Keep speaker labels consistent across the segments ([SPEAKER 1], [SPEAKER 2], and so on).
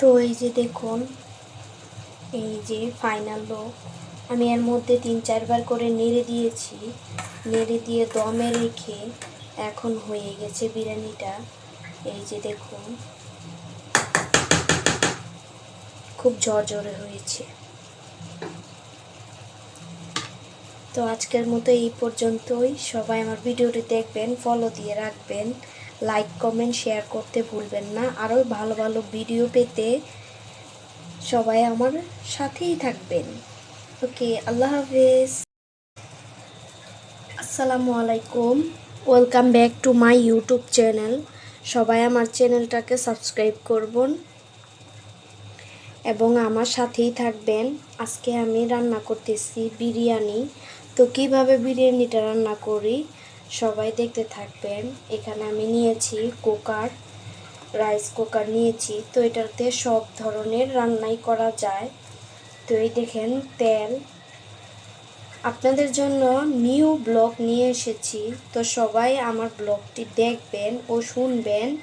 [SPEAKER 1] তো এই যে দেখুন, এই যে ফাইনাল লুক আমি এর মধ্যে তিন চারবার করে নেড়ে দিয়েছি। নেড়ে দিয়ে দমে রেখে এখন হয়ে গেছে বিরিয়ানিটা। এই যে দেখুন, খুব ঝরঝরে হয়েছে। তো আজকের মতো এই পর্যন্তই। সবাই আমার ভিডিওটি দেখবেন ফলো দিয়ে রাখবেন। লাইক কমেন্ট শেয়ার করতে ভুলবেন না। আরও ভালো ভালো ভিডিও পেতে সবাই আমার সাথেই থাকবেন। ওকে, আল্লাহ হাফেজ। আসসালামু আলাইকুম। Welcome back to my YouTube channel সবাই আমার চ্যানেলটাকে সাবস্ক্রাইব করবেন এবং আমার সাথেই থাকবেন। আজকে আমি রান্না করতেছি বিরিয়ানি। তো কীভাবে বিরিয়ানিটা রান্না করি? সবাই দেখতে থাকবেন। এখানে আমি নিয়েছি কুকার, রাইস কুকার নিয়েছি। তো এটাতে সব ধরনের রান্নাই করা যায়। তো এই দেখেন তেল। আপনাদের জন্য নিউ ব্লগ নিয়ে এসেছি। তো সবাই আমার ব্লগটি দেখবেন ও শুনবেন।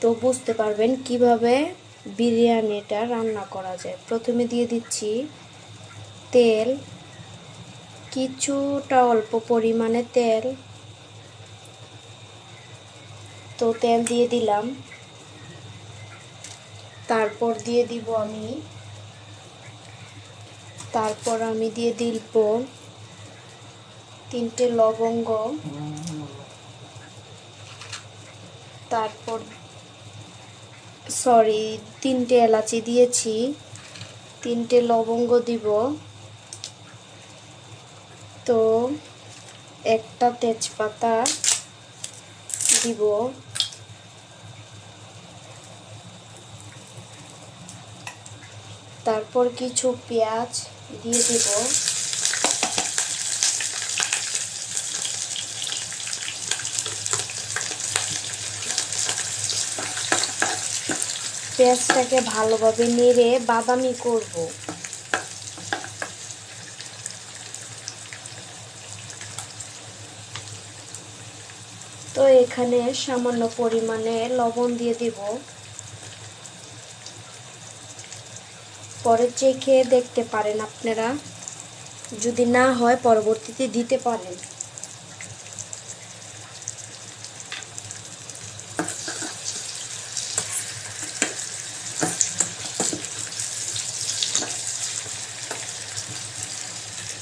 [SPEAKER 1] তো বুঝতে পারবেন কীভাবে বিরিয়ানিটা রান্না করা যায়। প্রথমে দিয়ে দিচ্ছি তেল। কিছুটা অল্প পরিমাণে তেল। তো তেল দিয়ে দিলাম। তারপর দিয়ে দিব আমি। তারপর আমি দিয়ে দিব তিনটে লবঙ্গ। তারপর সরি তিনটে এলাচি দিয়েছি। তিনটে লবঙ্গ দিব। তো একটা তেজপাতা দিব। তারপর কিছু পেঁয়াজ দিয়ে দিব। পেঁয়াজটাকে ভালোভাবে নেড়ে বাদামি করব। এখানে সামান্য পরিমাণে লবণ দিয়ে দিব। পরে চেখে দেখতে পারেন আপনারা। যদি না হয় পরবর্তীতে দিতে পারেন।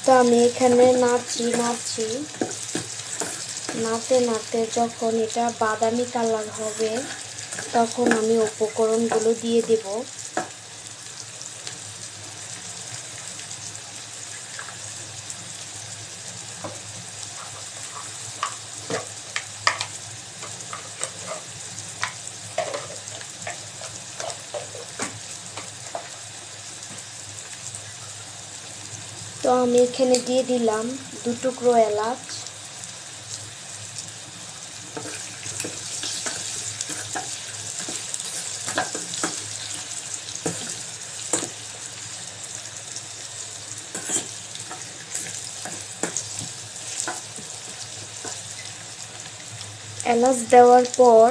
[SPEAKER 1] তো আমি এখানে নাড়ছি নাড়ছি। নাড়তে নাড়তে যখন এটা বাদামি কালার হবে, তখন আমি উপকরণগুলো দিয়ে দেব। তো আমি এখানে দিয়ে দিলাম দু টুকরো এলাচ। এলাচ দেওয়ার পর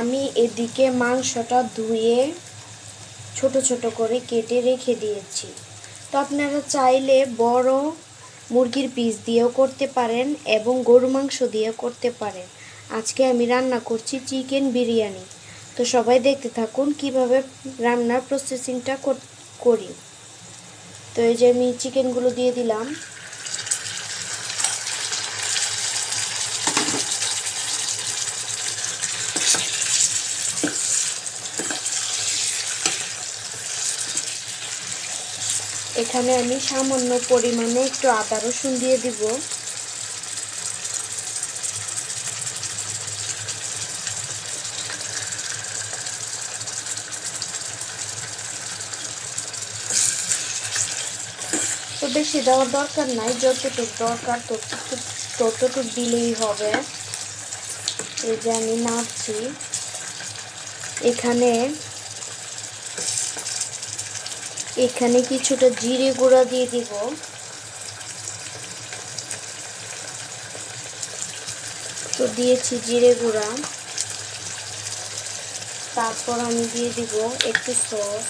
[SPEAKER 1] আমি এদিকে মাংসটা ধুয়ে ছোট ছোট করে কেটে রেখে দিয়েছি। তো আপনারা চাইলে বড় মুরগির পিস দিয়েও করতে পারেন এবং গরু মাংস দিয়েও করতে পারেন। আজকে আমি রান্না করছি চিকেন বিরিয়ানি। তো সবাই দেখতে থাকুন কীভাবে রান্নার প্রসেসিংটা করি। তো এই যে আমি চিকেনগুলো দিয়ে দিলাম। এখানে আমি সামান্য পরিমাণে একটু আদা রসুন দিয়ে দিব। তো বেশি দেওয়ার দরকার নাই, যতটুকু দরকার ততটুকু ততটুকু দিলেই হবে। এই যে আমি নাড়ছি। এখানে এখানে কিছুটা জিরে গুঁড়া দিয়ে দিব। তো দিয়েছি জিরে গুঁড়া। তারপর আমি দিয়ে দিব একটু সস।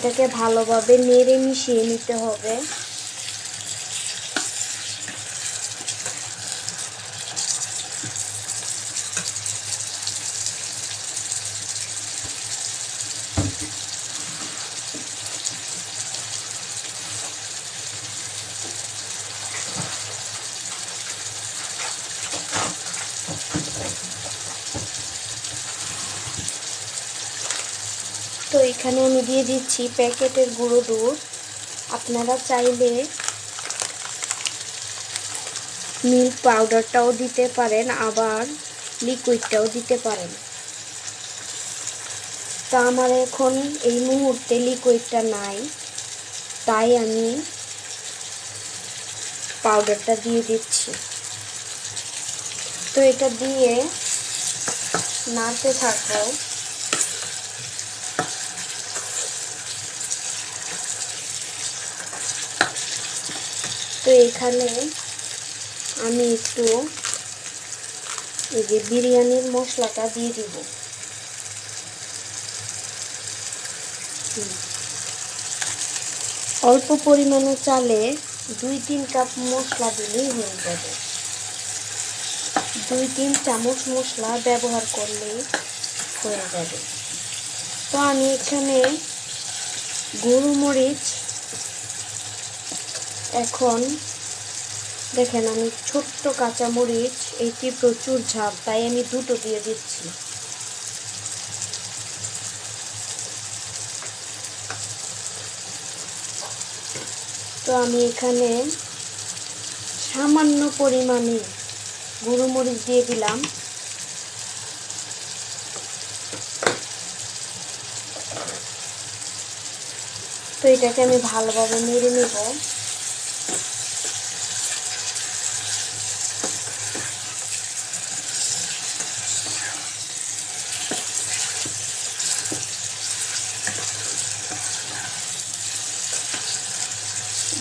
[SPEAKER 1] এটাকে ভালোভাবে নেড়ে মিশিয়ে নিতে হবে। তো এখানে আমি দিয়ে দিচ্ছি প্যাকেটের গুঁড়ো দুধ। আপনারা চাইলে মিল্ক পাউডারটাও দিতে পারেন, আবার লিকুইডটাও দিতে পারেন। তা আমার এখন এই মুহূর্তে লিকুইডটা নাই, তাই আমি পাউডারটা দিয়ে দিচ্ছি। তো এটা দিয়ে নাড়তে থাকব। তো এখানে আমি একটু এই যে বিরিয়ানির মশলাটা দিয়ে দিব। অল্প পরিমাণে চালে দুই তিন কাপ মশলা দিলেই হয়ে যাবে। দুই তিন চামচ মশলা ব্যবহার করলেই হয়ে যাবে। তো আমি এখানে গোলমরিচ এখন দেখেন আমি ছোট্ট কাঁচামরিচ, এটি প্রচুর ঝাল, তাই আমি দুটো দিয়ে দিচ্ছি। তো আমি এখানে সামান্য পরিমাণে গুঁড়ো মরিচ দিয়ে দিলাম। তো এটাকে আমি ভালোভাবে নেড়ে নেব।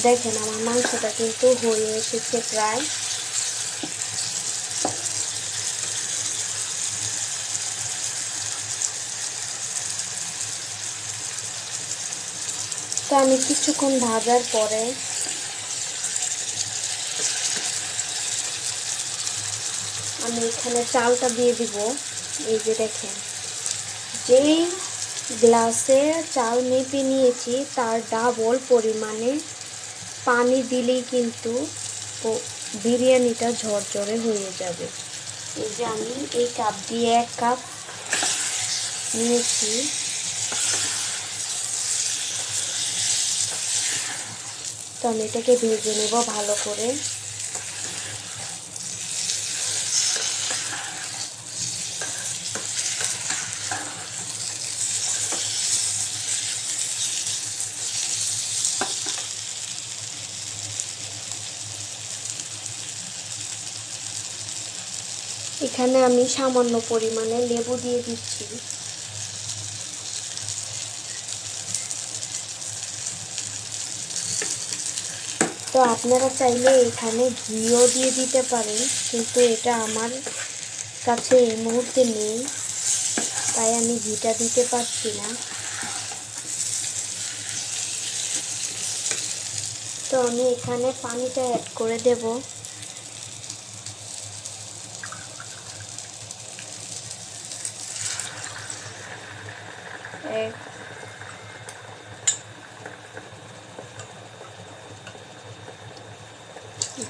[SPEAKER 1] দেখেন, আমার মাংসটা কিন্তু হয়ে এসেছে প্রায়। তো আমি কিছুক্ষণ ভাজার পরে আমি এখানে চালটা দিয়ে দিব। এই যে দেখেন, যেই গ্লাসে চাল মেপে নিয়েছি, তার ডাবল পরিমাণে পানি দিলেই কিন্তু বিরিয়ানিটা ঝরঝরে হয়ে যাবে। এই যে আমি এই কাপ দিয়ে এক কাপ নিয়েছি। তো আমি এটাকে ভেজে নেব ভালো করে। এখানে আমি সামান্য পরিমাণে লেবু দিয়ে দিচ্ছি। তো আপনারা চাইলে এখানে ঘিও দিয়ে দিতে পারেন, কিন্তু এটা আমার কাছে এই মুহূর্তে নেই, তাই আমি ঘিটা দিতে পারছি না। তো আমি এখানে পানিটা অ্যাড করে দেব এক তো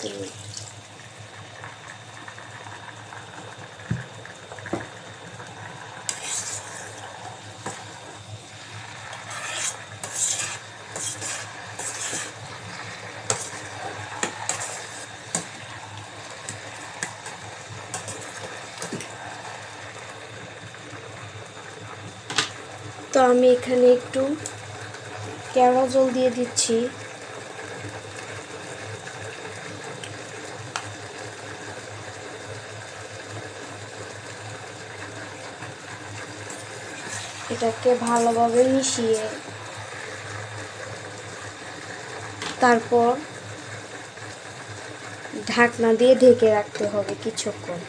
[SPEAKER 1] আমি এখানে একটু কেওড়া জল দিয়ে দিচ্ছি। এটাকে ভালোভাবে মিশিয়ে তারপর ঢাকনা দিয়ে ঢেকে রাখতে হবে কিছুক্ষণ।